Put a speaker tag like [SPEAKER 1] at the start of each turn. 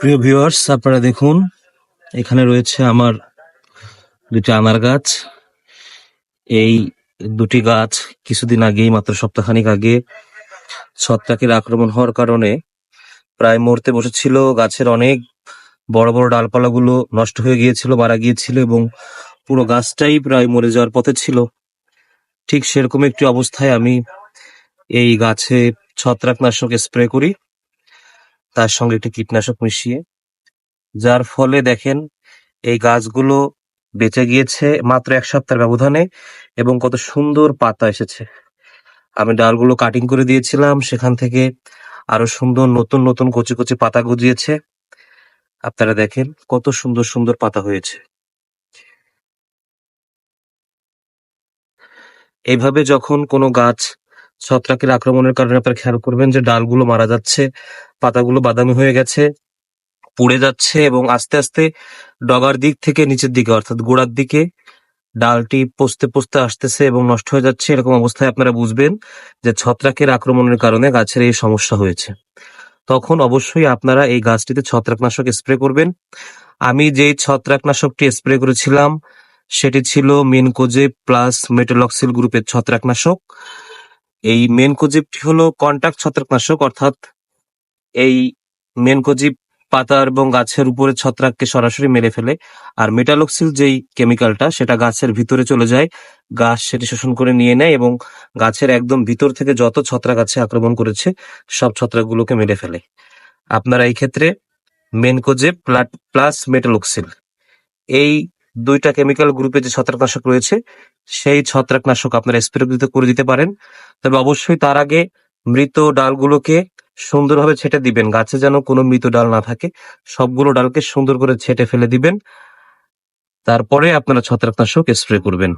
[SPEAKER 1] প্রিয় ভিউয়ার্স আপনারা দেখুন, এখানে রয়েছে আমার দুটি আনার গাছ। এই দুটি গাছ কিছুদিন আগেই, মাত্র সপ্তাহখানিক আগে, ছত্রাকের আক্রমণ হওয়ার কারণে প্রায় মরতে বসেছিল। গাছের অনেক বড় বড় ডালপালাগুলো নষ্ট হয়ে গিয়েছিল, মারা গিয়েছিল এবং পুরো গাছটাই প্রায় মরে যাওয়ার পথে ছিল। ঠিক সেরকম একটি অবস্থায় আমি এই গাছে ছত্রাকনাশক স্প্রে করি। তার সঙ্গে একটি কীটনাশক মিশিয়ে, যার ফলে দেখেন এই গাছগুলো বেঁচে গিয়েছে মাত্র এক সপ্তাহের ব্যবধানে এবং কত সুন্দর পাতা এসেছে। আমি ডালগুলো কাটিং করে দিয়েছিলাম, সেখান থেকে আরও সুন্দর নতুন নতুন কচি কচি পাতা গজিয়েছে। আপনারা দেখেন কত সুন্দর সুন্দর পাতা হয়েছে। এইভাবে যখন কোনো গাছ ছত্রাকের আক্রমণের কারণে আপনারা খেয়াল করবেন যে ডালগুলো মারা যাচ্ছে পাতাগুলো বাদামি হয়ে গেছে, পুড়ে যাচ্ছে এবং আস্তে আস্তে ডগার দিক থেকে নিচের দিকে, অর্থাৎ গোড়ার দিকে ডালটি পচতে পচতে আসতেছে এবং নষ্ট হয়ে যাচ্ছে। এরকম অবস্থায় আপনারা বুঝবেন যে ছত্রাকের আক্রমণের কারণে গাছের এই সমস্যা হয়েছে। তখন অবশ্যই আপনারা এই গাছটিতে ছত্রাকনাশক স্প্রে করবেন। আমি যেই ছত্রাকনাশকটি স্প্রে করেছিলাম, সেটি ছিল মেনকোজেব প্লাস মেটোলক্সিল গ্রুপের ছত্রাকনাশক। এই মেনকোজেবটি হলো কন্টাক্ট ছত্রাকনাশক, অর্থাৎ এই মেনকোজিব পাতা এবং গাছের উপরে ছত্রাককে সরাসরি মেরে ফেলে। আর মেটালক্সিল যেই কেমিক্যালটা সেটা গাছের ভিতরে চলে যায়। গাছ সেটি শোষণ করে নিয়ে নেয় এবং গাছের একদম ভিতর থেকে যত ছত্রাক গাছে আক্রমণ করেছে, সব ছত্রাকগুলোকে মেরে ফেলে। আপনারা এই ক্ষেত্রে মেনকোজেব প্লাস মেটালক্সিল এই দুইটা কেমিক্যাল গ্রুপে যে ছত্রাকনাশক রয়েছে, সেই ছত্রাকনাশক আপনারা স্প্রে করে দিতে পারেন। তবে অবশ্যই তার আগে মৃত ডালগুলোকে সুন্দরভাবে ছেটে দিবেন। গাছে যেন কোনো মৃত ডাল না থাকে, সবগুলো ডালকে সুন্দর করে ছেটে ফেলে দিবেন। তারপরে আপনারা ছত্রাকনাশক স্প্রে করবেন।